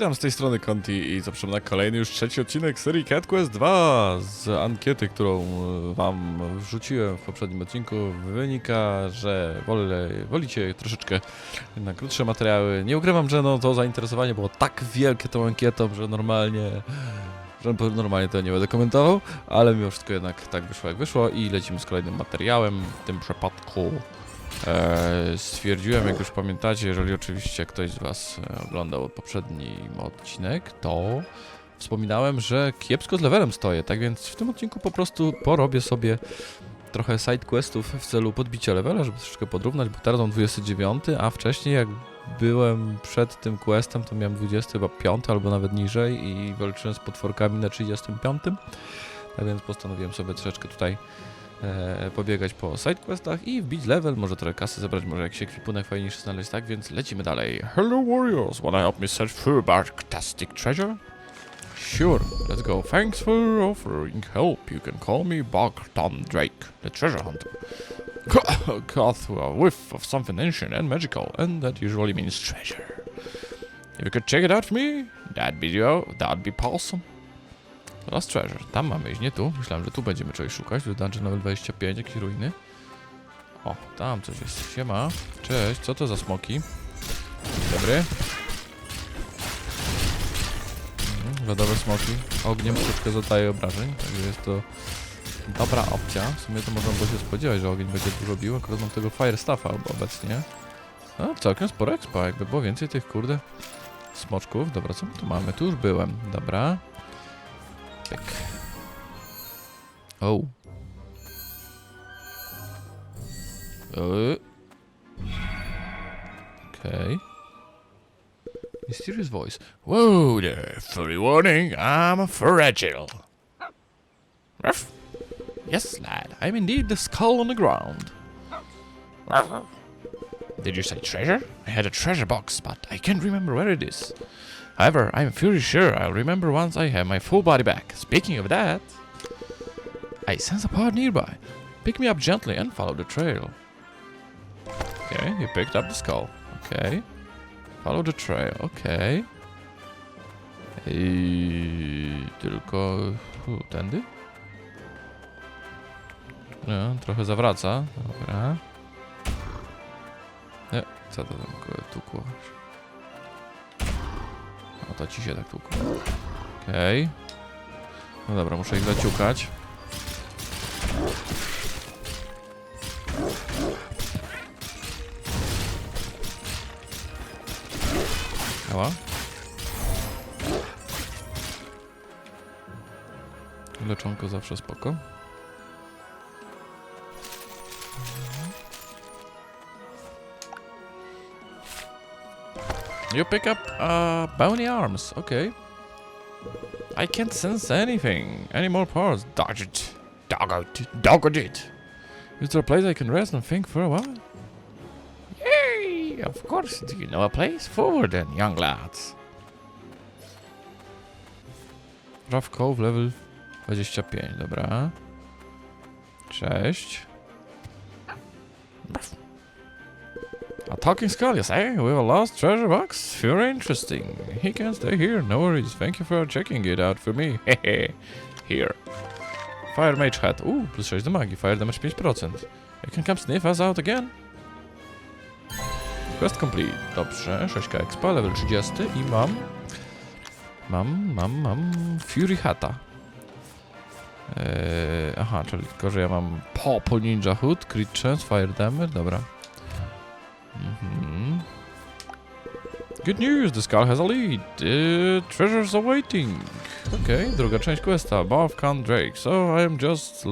Witam z tej strony Conti i zapraszam na kolejny już trzeci odcinek serii Cat Quest 2 z ankiety, którą e, wam wrzuciłem w poprzednim odcinku. Wynika, że wolę, wolicie troszeczkę na krótsze materiały. Nie ukrywam, że no, to zainteresowanie było tak wielkie tą ankietą, że normalnie że normalnie to nie będę komentował, ale mimo wszystko jednak tak wyszło jak wyszło i lecimy z kolejnym materiałem. W tym przypadku e, stwierdziłem, jak już pamiętacie, jeżeli oczywiście ktoś z Was e, oglądał poprzedni odcinek, to wspominałem, że kiepsko z levelem stoję, tak więc w tym odcinku po prostu porobię sobie trochę side questów w celu podbicia levela, żeby troszeczkę podrównać, bo teraz mam 29, a wcześniej jak byłem przed tym questem, to miałem 25 albo nawet niżej i walczyłem z potworkami na 35. Tak więc postanowiłem sobie troszeczkę tutaj e, pobiegać po sidequestach i wbić level, może trochę kasy zebrać, może jakiś ekwipunek fajniejszy znaleźć, tak więc lecimy dalej. Hello warriors, wanna help me search for fantastic treasure? Sure, let's go. Thanks for offering help. You can call me Bogdan Drake, the treasure hunter. Caught a whiff of something ancient and magical, and that usually means treasure. If you could check it out for me, that'd be that'd be awesome. Lost Treasure. Tam mamy iść, nie tu. Myślałem, że tu będziemy czegoś szukać. Tu dungeon level 25, jakieś ruiny. O, tam coś jest. Siema. Cześć, co to za smoki? Dobry. Mhm, lodowe smoki. Ogniem troszeczkę zadaje obrażeń, także jest to dobra opcja. W sumie to można było się spodziewać, że ogień będzie dużo bił. Akurat mam tego Fire Staffa obecnie. No, całkiem sporo expa, jakby było więcej tych kurde smoczków. Dobra, co my tu mamy? Tu już byłem. Dobra. Pyk. O. Yy. Okay. Mysterious voice. Whoa there, furry warning, I'm fragile. Ruff. Yes, lad, I'm indeed the skull on the ground. Did you say treasure? I had a treasure box, but I can't remember where it is. However, I'm very sure I'll remember once I have my full body back. Speaking of that, I sense a pod nearby. Pick me up gently and follow the trail. Okay, you picked up the skull. Okay. Follow the trail. Okay. I tylko tędy? No, trochę zawraca. Dobra. Nie, co to tam? To ci się tak tłukło. Okej. No dobra, muszę ich zaciukać. Ała. Leczonko zawsze spoko. You pick up uh, bony arms. Okay. I can't sense anything. Any more parts? Dodge it. Dog out. Dog it. Is there a place I can rest and think for a while? Yay! Of course. Do you know a place? Forward then, young lads. Rough Cove level 25, dobra. Cześć. Talking skull, you say? With a lost treasure box? Very interesting. He can stay here, no worries. Thank you for checking it out for me. Hehe. here. Fire Mage Hat. Uuu, plus 6 do. Fire damage 5%. You can come sniff us out again. Quest complete. Dobrze, 6k expa, level 30 i mam... Mam, mam, mam... Fury Hata. Eee, aha, czyli tylko, że ja mam Purple Ninja Hood, Crit Chance, Fire Damage, dobra. Mhm. Good news, the skull has a lead. Uh, treasures awaiting. Okay, druga część questa. Bob Khan Drake. So I am just...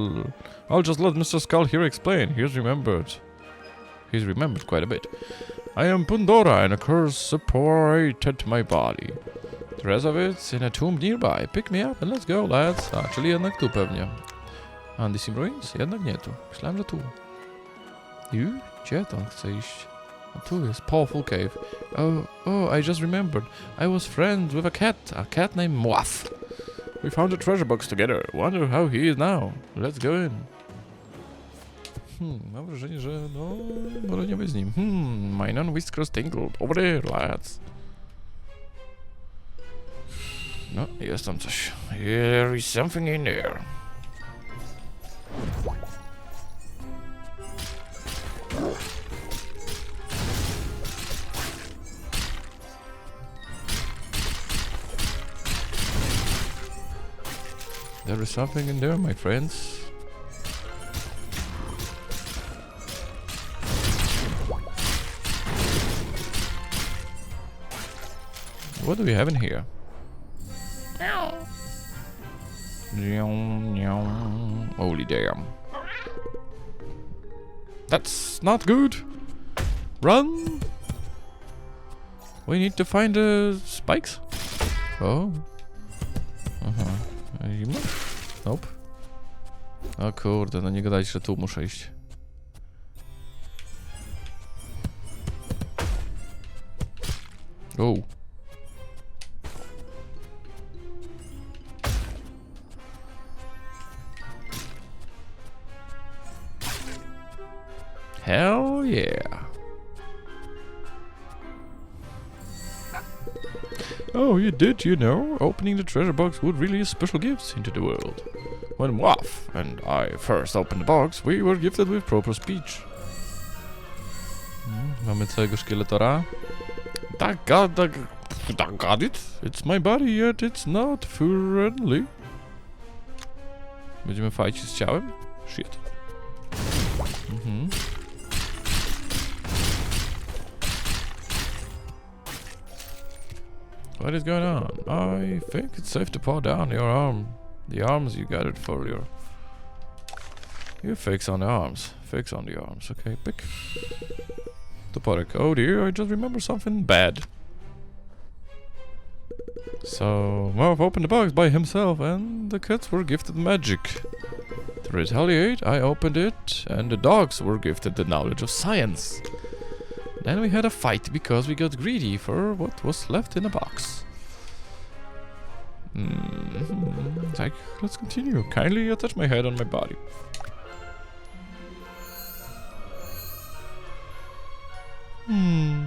I'll just let Mr. Skull here explain. He's remembered. He's remembered quite a bit. I am Pandora and a curse separated my body. The rest of it's in a tomb nearby. Pick me up and let's go, lads. A, czyli jednak tu pewnie. Andysim Ruins? Jednak nie tu. Myślałem, że tu. Już? Gdzie on chce iść? Tu jest Powerful Cave. Oh, oh, I just remembered. I was friends with a cat, a cat named Moaf. We found a treasure box together. Wonder how he is now. Let's go in. Hmm, mam wrażenie, że no, z nim. Hmm, my non whiskers tingled. Over there, lads. No, jest tam coś. There is something in there. Something in there, my friends. What do we have in here? Holy damn. That's not good. Run! We need to find the spikes. Oh. Uh-huh. Uh, Aha. Nope. O kurde, no nie gadajcie, że tu muszę iść. Oh. Hell yeah. Oh, you did, you know. Opening the treasure box would release special gifts into the world. When Waff and I first opened the box, we were gifted with proper speech. Mm, Mamy całego szkieletora. Tak, got, tak, tak, got it. It's my body, yet it's not friendly. Będziemy fajcić z ciałem? Shit. Mhm. What is going on? I think it's safe to paw down your arm. The arms you got it for your... You fix on the arms. Fix on the arms. Okay, pick. Toporek. Oh dear, I just remember something bad. So, Marv opened the box by himself and the cats were gifted magic. To retaliate, I opened it and the dogs were gifted the knowledge of science. Then we had a fight because we got greedy for what was left in the box. Mm, like, let's continue. Kindly attach my head on my body. Hmm.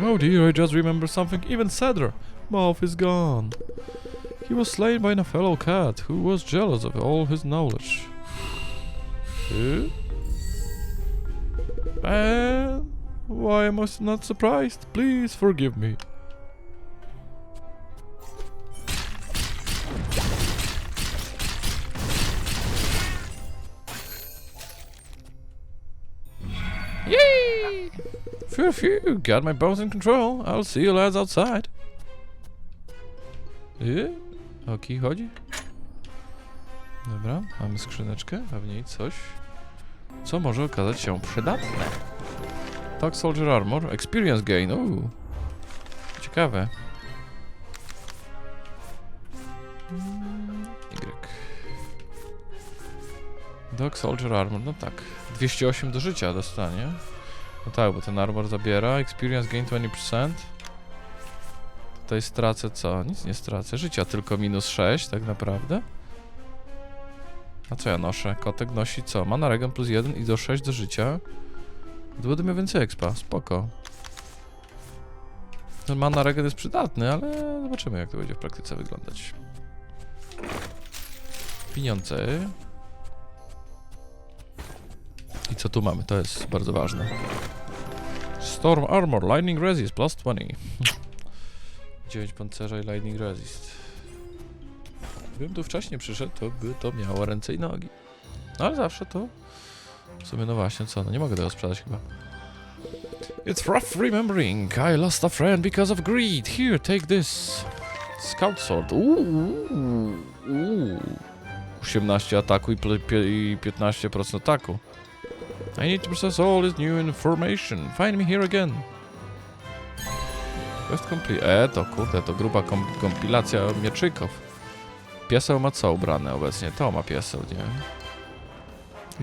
Oh dear, I just remember something even sadder. Mouth is gone. He was slain by a fellow cat who was jealous of all his knowledge. Eh? And why am I not surprised? Please forgive me. Phew, phew, got my bones in control. I'll see you lads outside. Yy? O kij chodzi? Dobra, mamy skrzyneczkę, a w niej coś, co może okazać się przydatne. Tak, Soldier Armor. Experience gain. Uuu. Ciekawe. Mm, Y. Dog Soldier Armor, no tak. 208 do życia dostanie. No tak, bo ten armor zabiera. Experience gain 20%. Tutaj stracę co? Nic nie stracę. Życia tylko minus 6 tak naprawdę. A co ja noszę? Kotek nosi co? Mana regen plus 1 i do 6 do życia. Będę miał więcej expa, spoko. Ten mana regen jest przydatny, ale zobaczymy jak to będzie w praktyce wyglądać. Pieniądze. I co tu mamy? To jest bardzo ważne. Storm Armor, Lightning Resist, plus 20. 9 pancerza i Lightning Resist. Gdybym tu wcześniej przyszedł, to by to miało ręce i nogi. No ale zawsze to w sumie, no właśnie, co? No nie mogę tego sprzedać chyba. It's rough remembering. I lost a friend because of greed. Here, take this. Scout sword. Uuu. Uuu. 18 ataku i, ple- pie- i 15% ataku. I need to process all this new information. Find me here again. Quest complete. E, to kurde, to gruba kom kompilacja mieczyków. Pieseł ma co ubrane obecnie? To ma pieseł, nie?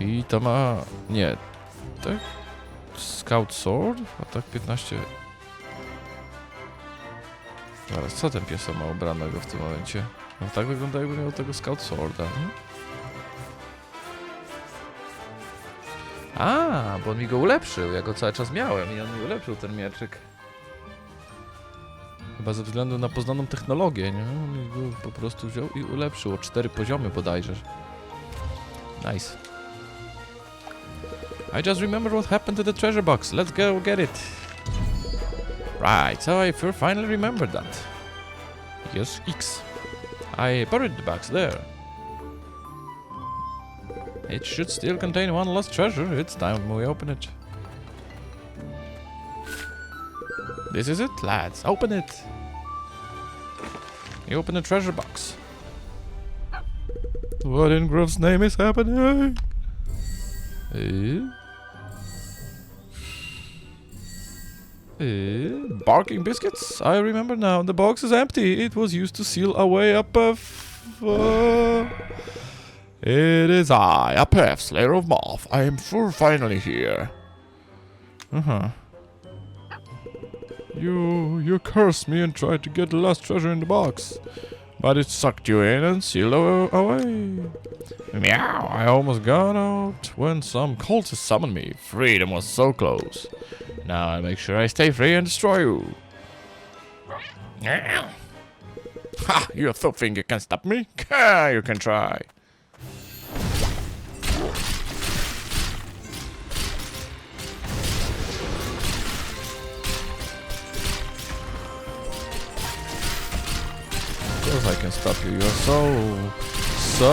I to ma... Nie. Tak? Scout Sword? Atak 15... Zaraz, co ten pieseł ma ubranego w tym momencie? No tak wygląda jakby miał tego Scout Sworda, nie? A, bo on mi go ulepszył, ja go cały czas miałem i on mi ulepszył ten mieczyk. Chyba ze względu na poznaną technologię, nie? On go po prostu wziął i ulepszył o cztery poziomy bodajże. Nice. I just remembered what happened to the treasure box. Let's go get it. Right, so I finally remembered that. Yes, X. I buried the box there. It should still contain one lost treasure. It's time we open it. This is it, lads. Open it. You open the treasure box. What in Grove's name is happening? Eh? Eh? Barking biscuits? I remember now. The box is empty. It was used to seal away a puff. Uh, it is I, a puff, slayer of moth. I am for finally here. Uh huh. You you cursed me and tried to get the last treasure in the box. But it sucked you in and sealed away. Meow, I almost got out when some cultists summoned me. Freedom was so close. Now I'll make sure I stay free and destroy you. Ha! You thought you can stop me? You can try. I can stop you. You're so, so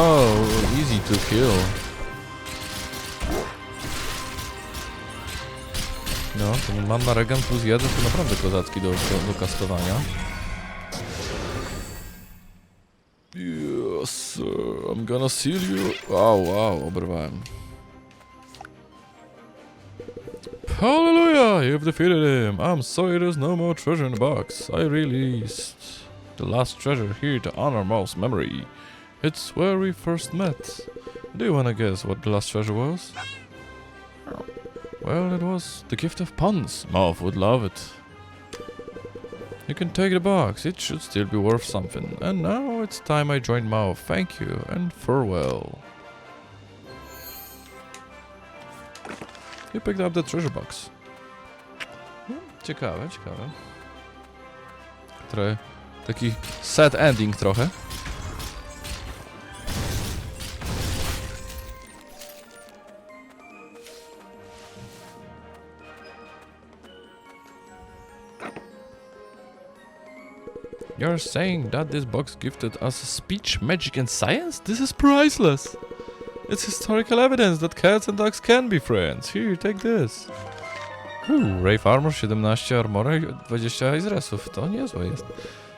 easy to kill. No, ten Manna Regan plus 1 to naprawdę kozacki do, do, do kastowania. Yes, sir. I'm gonna seal you. Wow, wow, oberwałem. Hallelujah! You've defeated him. I'm sorry there's no more treasure in the box. I released the last treasure here to honor Mao's memory. It's where we first met. Do you wanna guess what the last treasure was? Well, it was the gift of puns. Mouth would love it. You can take the box, it should still be worth something. And now it's time I joined Mao. Thank you and farewell. You picked up the treasure box. Hmm, Ciekawe, ciekawe. Trochę taki sad ending trochę. You're saying that this box gifted us speech, magic, and science? This is priceless! It's historical evidence that cats and dogs can be friends. Here, take this. Ooh, Rafe Armor 17 armora i 20 Izresów. To niezłe jest.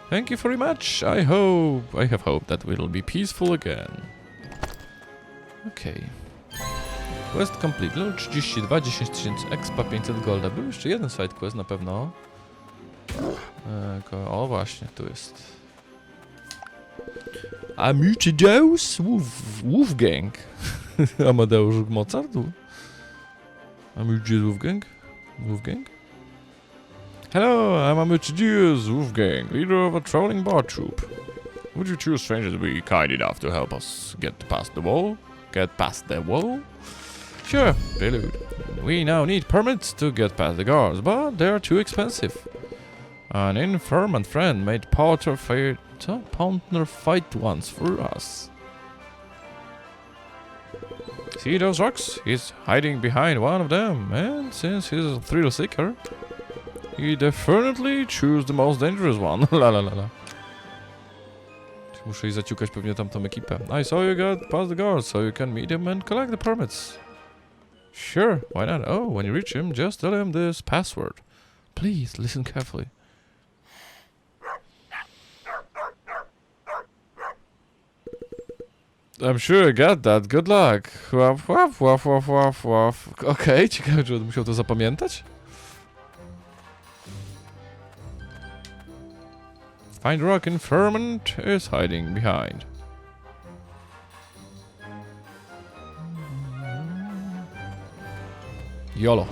Thank you very much. I hope, I have hope that we'll be peaceful again. Okej. Quest complete. Level 32, 10 tysięcy expa, 500 golda. Był jeszcze jeden side quest na pewno. O właśnie, tu jest. Amitydeus Wolf, Wolfgang. Amadeusz Mozart? Amitydeus Wolfgang? Wolfgang? Hello, I'm Amitydeus Wolfgang, leader of a trolling bar troop. Would you two strangers be kind enough to help us get past the wall? Get past the wall? Sure, prelude. We now need permits to get past the guards, but they're too expensive. An informant friend made Potter fight, partner fight once for us. See those rocks? He's hiding behind one of them, and since he's a thrill seeker, he definitely choose the most dangerous one. la la la la. Muszę jej zaciukać pewnie tamtą ekipę. I saw you got past the guards, so you can meet him and collect the permits. Sure, why not? Oh, when you reach him, just tell him this password. Please listen carefully. I'm sure I got that. Good luck. Łap, łap, łap, łap, łap, łap. Okej, ciekawe, czy on musiał to zapamiętać? Find rock informant is hiding behind. YOLO.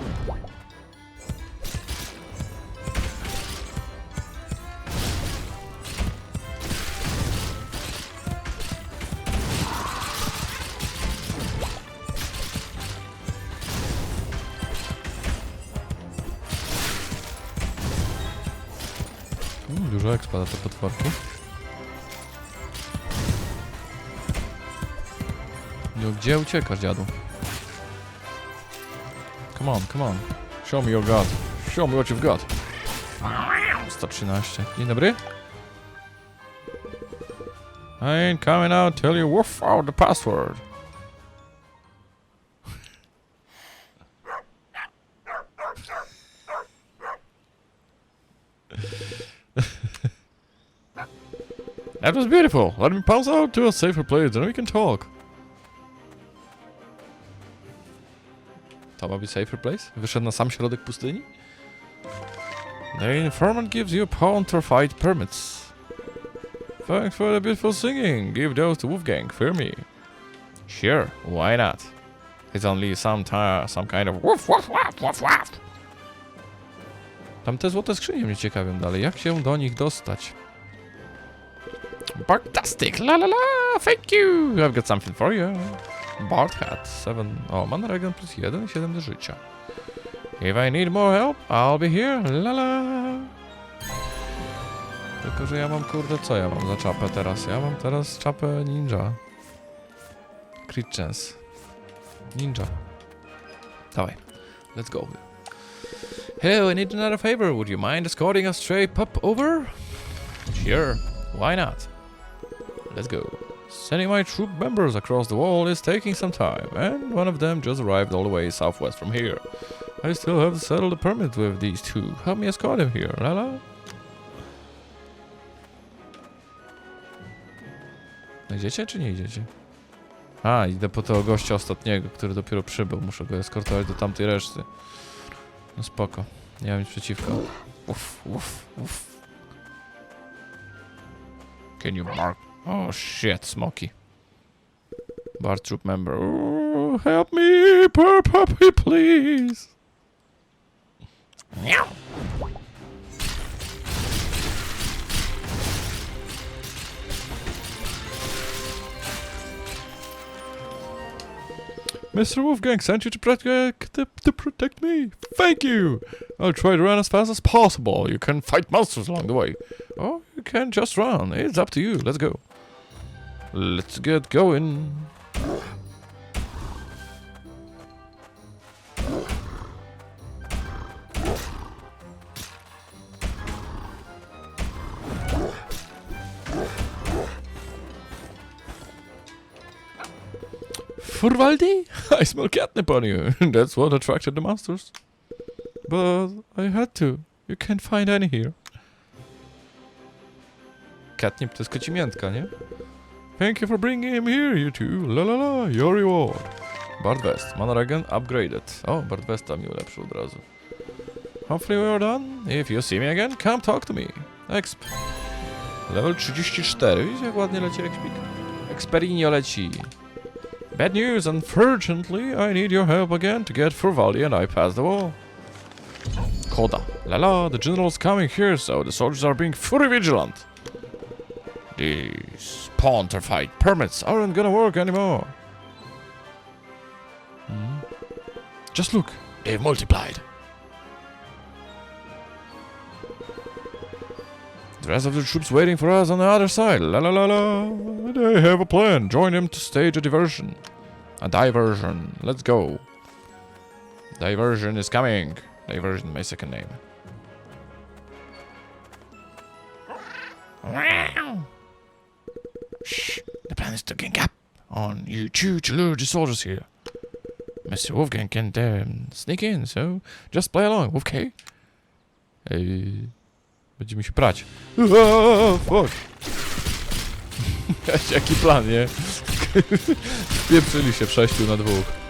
Za te potworki. No gdzie uciekasz, dziadu? Come on, come on. Show me your god. Show me what you've got. 113. Dzień dobry. I ain't coming out till you woof out the password. That was beautiful. Let me pass out to a safer place, then we can talk. To ma być safer place? Wyszedł na sam środek pustyni? The informant gives you counterfeit permits. Thanks for the beautiful singing. Give those to Wolfgang. Fear me. Sure, why not? It's only some some kind of woof woof woof woof woof. Tam te złote skrzynie mnie ciekawią dalej. Jak się do nich dostać? Fantastic! La la la! Thank you! I've got something for you. Bard hat. 7. O, mana regen plus 1 i 7 do życia. If I need more help, I'll be here. La la! Tylko, że ja mam kurde, co ja mam za czapę teraz? Ja mam teraz czapę ninja. Crit chance. Ninja. Dawaj. Let's go. Hello, I need another favor. Would you mind escorting a stray pup over? Sure. Why not? Let's go. Sending my troop members across the wall is taking some time, and one of them just arrived all the way southwest from here. I still have to settle the permit with these two. Help me escort him here, Lala. Idziecie czy nie idziecie? A, idę po tego gościa ostatniego, który dopiero przybył. Muszę go eskortować do tamtej reszty. No spoko. Nie mam nic przeciwko. Uff, uff, uff. Can you mark? Oh shit, Smoky. Bar troop member. Ooh, help me, poor puppy, please. Meow. Mr. Wolfgang sent you to protect uh, to, to protect me. Thank you. I'll try to run as fast as possible. You can fight monsters along the way. Or you can just run. It's up to you. Let's go. Let's get going. Furvaldi? I smell catnip on you. That's what attracted the monsters. But I had to. You can't find any here. Catnip to jest kocimiętka, nie? Thank you for bringing him here, you two. La la la, your reward. Bard Vest, Mana Regen upgraded. O, Bard Vesta mi ulepszył od razu. Hopefully we are done. If you see me again, come talk to me. Exp. Level 34. Widzicie jak ładnie leci Expik? Experinio leci. Bad news, unfortunately, I need your help again to get Furvaldi and I pass the wall. Koda. La la, the general's coming here, so the soldiers are being fully vigilant. These Ponterfight permits aren't gonna work anymore. Hmm. Just look, they've multiplied. The rest of the troops waiting for us on the other side. La la la la. They have a plan. Join them to stage a diversion. A diversion. Let's go. Diversion is coming. Diversion, my second name. Shh. The plan is to gang up on you two to soldiers here. Mr. Wolfgang can um, sneak in, so just play along, okay? Ej, będziemy się prać. Aaaa, fuck. Jaki plan, nie? Wpieprzyli się w sześciu na dwóch.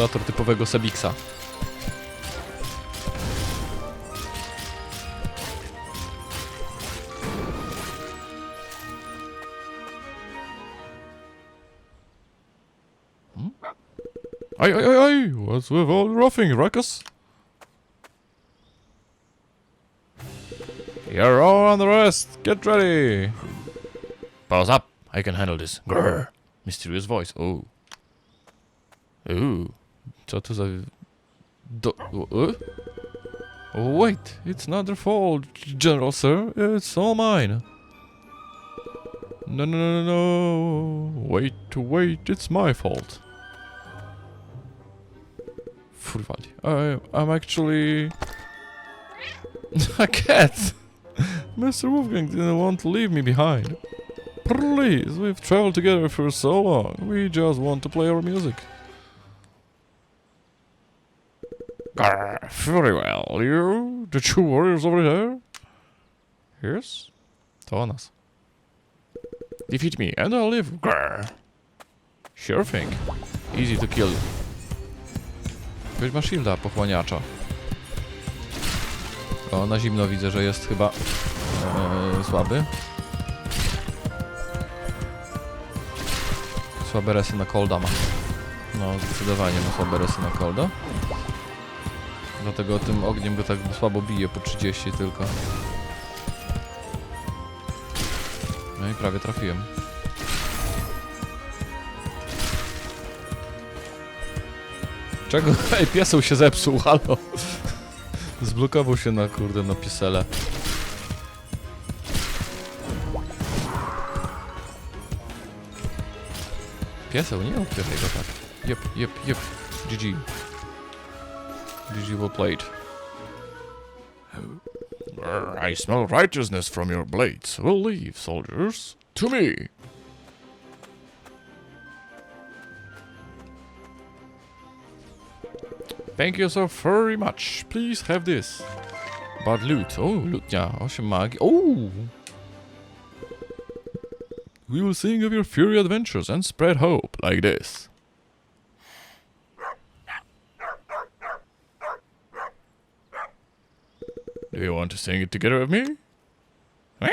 Symulator typowego Sebiksa. Oi, hmm? oi, oi, oi! What's with all the roughing, ruckus? You're all on the rest. Get ready. Pause up. I can handle this. Mysterious voice. Ooh. Ooh. Co to za... Do... Uh? Oh, wait, it's not their fault, General Sir. It's all mine. No, no, no, no, no. Wait, wait, it's my fault. Furwali. I, I'm actually... a cat! Mr. Wolfgang didn't want to leave me behind. Please, we've traveled together for so long. We just want to play our music. Very well. You, the two warriors over there? Yes? To o nas. Defeat me and I'll live. Grr. Sure thing. Easy to kill. Ma shielda pochłaniacza. O, na zimno widzę, że jest chyba e, słaby. Słabe resy na colda ma. No, zdecydowanie ma słabe resy na colda. Dlatego tym ogniem go tak słabo bije po 30 tylko. No i prawie trafiłem. Czego? Ej, pieseł się zepsuł, halo. Zblokował się na kurde na piesele. Pieseł, nie odpieraj go tak. Jep, jep, jep. GG. Well played. I smell righteousness from your blades. We'll leave, soldiers. To me. Thank you so very much. Please have this. Bad loot. Oh, lutnia. 8 magii. Oh! We will sing of your fury adventures and spread hope like this. Do you want to sing it together with me?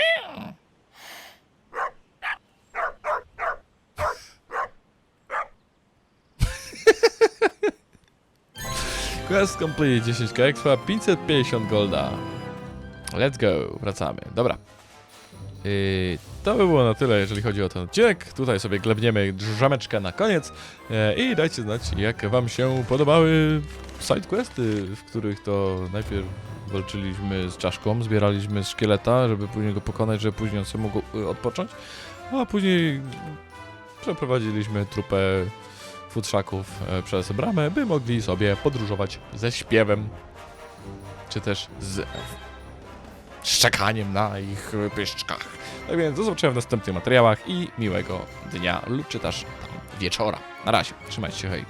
Quest complete 10 expa, 550 golda. Let's go, wracamy. Dobra. Yy, to by było na tyle, jeżeli chodzi o ten odcinek. Tutaj sobie glebniemy drzemeczkę na koniec. E, I dajcie znać, jak wam się podobały sidequesty, w których to najpierw walczyliśmy z czaszką, zbieraliśmy szkieleta, żeby później go pokonać, żeby później on sobie mógł y, odpocząć. A później przeprowadziliśmy trupę futrzaków e, przez bramę, by mogli sobie podróżować ze śpiewem, czy też z szczekaniem na ich pyszczkach. Tak więc do zobaczenia w następnych materiałach i miłego dnia lub czy też wieczora. Na razie, trzymajcie się, hej.